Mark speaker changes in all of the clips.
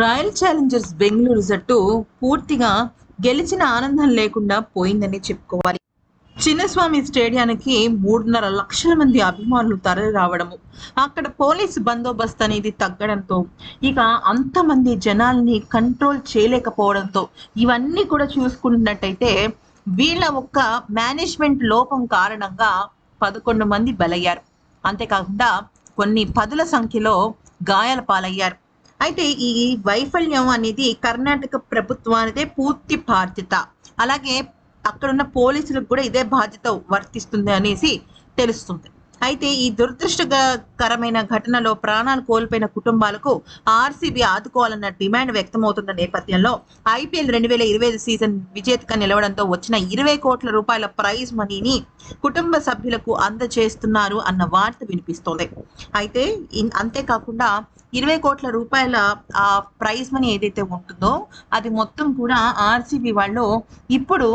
Speaker 1: Royal Challengers Bengaluru జట్టు పూర్తిగా గెలిచిన ఆనందం లేకుండా పోయిందని చెప్పుకోవాలి. చిన్నస్వామి స్టేడియానికి మూడున్నర లక్షల మంది అభిమానులు తరలి రావడము అక్కడ పోలీసు బందోబస్తు అనేది తగ్గడంతో ఇక అంతమంది జనాల్ని కంట్రోల్ చేయలేకపోవడంతో ఇవన్నీ కూడా చూసుకున్నట్టయితే వీళ్ళ ఒక్క మేనేజ్మెంట్ లోపం కారణంగా పదకొండు మంది బలయ్యారు. అంతేకాకుండా కొన్ని పదుల సంఖ్యలో గాయాల పాలయ్యారు. అయితే ఈ వైఫల్యం అనేది కర్ణాటక ప్రభుత్వానిదే పూర్తి బాధ్యత. అలాగే అక్కడున్న పోలీసులకు కూడా ఇదే బాధ్యత వర్తిస్తుంది అనేసి తెలుస్తుంది. అయితే ఈ దురదృష్టకరమైన ఘటనలో ప్రాణాలు కోల్పోయిన కుటుంబాలకు ఆర్సీబీ ఆదుకోవాలన్న డిమాండ్ వ్యక్తమవుతున్న నేపథ్యంలో ఐపీఎల్ రెండు వేల ఇరవై ఐదు సీజన్ విజేతగా నిలవడంతో వచ్చిన ఇరవై కోట్ల రూపాయల ప్రైజ్ మనీని కుటుంబ సభ్యులకు అందజేస్తున్నారు అన్న వార్త వినిపిస్తోంది. అయితే అంతేకాకుండా ఇరవై కోట్ల రూపాయల ఆ ప్రైజ్ మనీ ఏదైతే ఉంటుందో అది మొత్తం కూడా ఆర్సీబీ వాళ్ళు ఇప్పుడు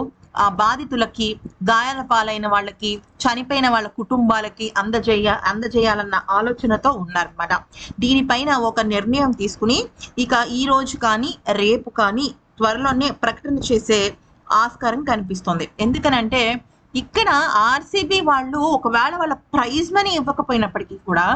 Speaker 1: ఆ బాధితులకి గాయాల పాలైన వాళ్ళకి చనిపోయిన వాళ్ళ కుటుంబాలకి అందజేయ అందజేయాలన్న ఆలోచనతో ఉన్నారన్నమాట. దీనిపైన ఒక నిర్ణయం తీసుకుని ఇక ఈ రోజు కానీ రేపు కానీ త్వరలోనే ప్రకటన చేసే ఆస్కారం కనిపిస్తుంది. ఎందుకనంటే ఇక్కడ ఆర్సీబీ వాళ్ళు ఒకవేళ వాళ్ళ ప్రైజ్ మనీ ఇవ్వకపోయినప్పటికీ కూడా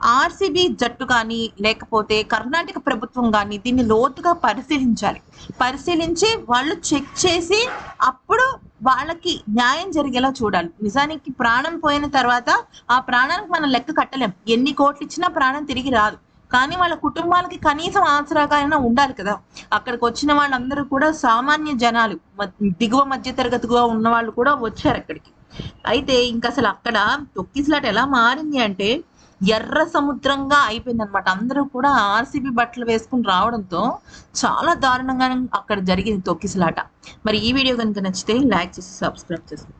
Speaker 1: ఆర్సీబీ జట్టు కానీ లేకపోతే కర్ణాటక ప్రభుత్వం కానీ దీన్ని లోతుగా పరిశీలించాలి. పరిశీలించి వాళ్ళు చెక్ చేసి అప్పుడు వాళ్ళకి న్యాయం జరిగేలా చూడాలి. నిజానికి ప్రాణం పోయిన తర్వాత ఆ ప్రాణానికి మనం లెక్క కట్టలేం. ఎన్ని కోట్లు ఇచ్చినా ప్రాణం తిరిగి రాదు. కానీ వాళ్ళ కుటుంబాలకి కనీసం ఆసరాగా అయినా ఉండాలి కదా. అక్కడికి వచ్చిన వాళ్ళందరూ కూడా సామాన్య జనాలు దిగువ మధ్య తరగతిగా ఉన్న వాళ్ళు కూడా వచ్చారు అక్కడికి. అయితే ఇంకా అసలు అక్కడ తొక్కిసలాట ఎలా మారింది అంటే ఎర్ర సముద్రంగా అయిపోయింది అనమాట అందరూ కూడా ఆర్సీబీ బట్టలు వేసుకుని రావడంతో చాలా దారుణంగా అక్కడ జరిగింది తొక్కిసలాట. మరి ఈ వీడియో కనుక నచ్చితే లైక్ చేసి సబ్స్క్రైబ్ చేసుకోండి